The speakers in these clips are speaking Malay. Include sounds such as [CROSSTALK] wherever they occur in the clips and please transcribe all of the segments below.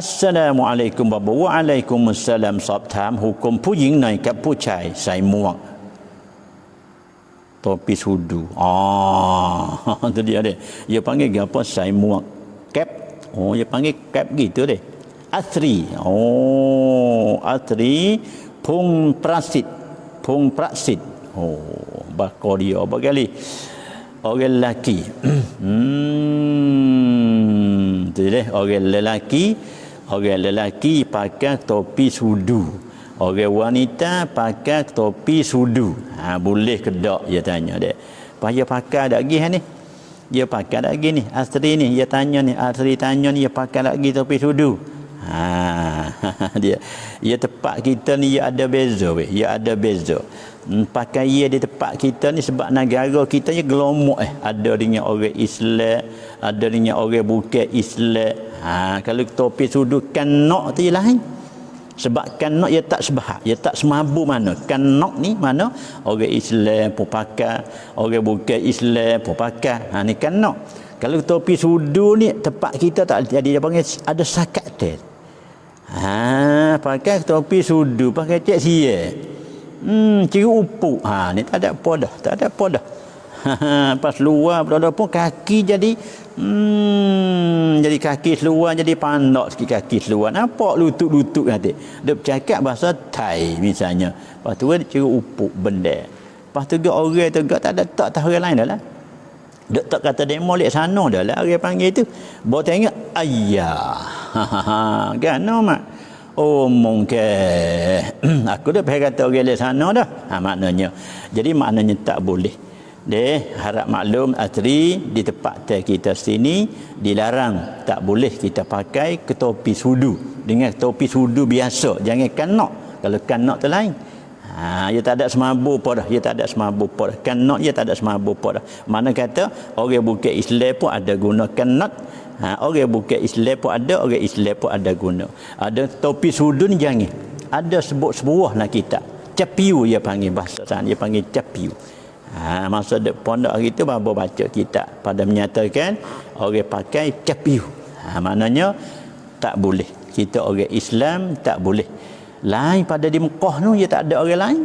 Assalamualaikum บอบวะอะลัยกุมุสสลามสอบถาม hukum ผู้หญิงหน่อยกับผู้ชายใส่หมวก topi sudu. Ah, tu dia dia. Dia panggil apa? Sai muak cap. Oh, dia panggil cap gitu deh. Asri. Oh, asri pung prasit. Pung prasit. Oh, bakor dia bagali. Orang lelaki. hmm, tu deh. Orang lelaki. Orang lelaki pakai topi sudu. Orang wanita pakai topi sudu. Ha, boleh ke tak? Dia tanya dia. Payah pakai tak lagi ni? Dia pakai lagi ni? Asri ni. Dia tanya ni. Asri tanya ni. Dia pakai lagi topi sudu. Ha, [LAUGHS] dia dia tempat kita ni dia ada beza weh. Dia ada beza. Hmm, pakai ia di tempat kita ni sebab negara kita ni gelomok eh. Ada dengan orang Islam, ada dengan orang bukan Islam. Ha, kalau topi sudu kan nak tu lain sebab kanok ia tak sebahak ia tak semabu mana kanok ni mana orang Islam pun pakai orang bukan Islam pun pakai ha ni kanok kalau topi sudu ni tempat kita tak jadi dia panggil ada sakat tel ha pakai topi sudu pakai cek sia hmm ciri upu ha ni tak ada apa dah tak ada apa dah. [LAUGHS] Pas luar berada pun kaki jadi hmm, jadi kaki seluar jadi pandak sikit kaki seluar. Nampak lutut-lutut nanti dia bercakap bahasa Thai misalnya. Lepas tu dia ciri upuk benda. Lepas tu dia orang tu tak ada tak tahu orang lain dah lah. Dia tak kata demo lek sana dah lah orang panggil tu. Bawa tengok ayah kan mak? Oh mungkin. [CLEARS THROAT] Aku dah pergi kata orang lek sana dah. Ha, maknanya. Jadi maknanya tak boleh. Dia harap maklum asri di tempat kita sini dilarang. Tak boleh kita pakai ke topi sudu. Dengan topi sudu biasa. Jangan kanok kalau kanok tu lain ha dia tak ada semabu apa dah dia tak ada semabu apa dah. Kanok dia tak ada semabu apa dah. Mana kata orang bukan Islam pun ada guna kanok ha orang bukan Islam pun ada orang Islam pun ada guna. Ada topi sudu ni jangan. Ada sebut sebuah nak kita. Capiu dia panggil bahasa sana. Dia panggil capiu Ha, masa dek pondok hari tu baru baca kitab. Pada menyatakan orang pakai capiu. Ha, maknanya tak boleh. Kita orang Islam tak boleh. Lain pada di Mekah tu dia tak ada orang lain.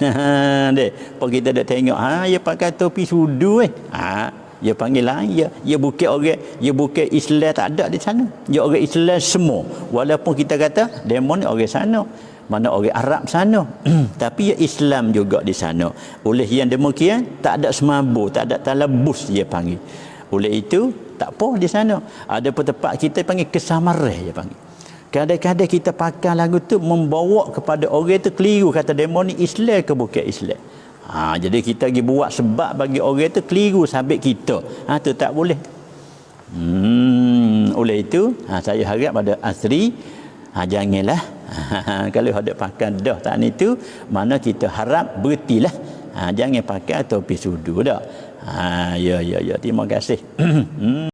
[LAUGHS] Dek, apa kita dah tengok ha dia pakai topi sudu eh. Ha, dia panggil lain dia dia bukan orang dia bukan Islam tak ada di sana. Dia orang Islam semua. Walaupun kita kata demon orang sana mana orang Arab sana [CLEARS THROAT] tapi ya Islam juga di sana oleh yang demikian tak ada semambu tak ada talabus dia panggil oleh itu tak apa di sana ada tempat kita panggil kesamarah dia panggil kadang-kadang kita pakai lagu tu membawa kepada orang itu keliru kata demo ni Islam ke bukan Islam? Ha, jadi kita pergi buat sebab bagi orang itu keliru sabit kita. Ha, tu tak boleh. Hmm, oleh itu ha, saya harap pada asri ha, janganlah. [LAUGHS] Kalau ada pakai dah tak ni tu mana kita harap bertilah ha, jangan pakai topi sudu dah. Ha, ya ya ya. Terima kasih. [CLEARS THROAT] Hmm.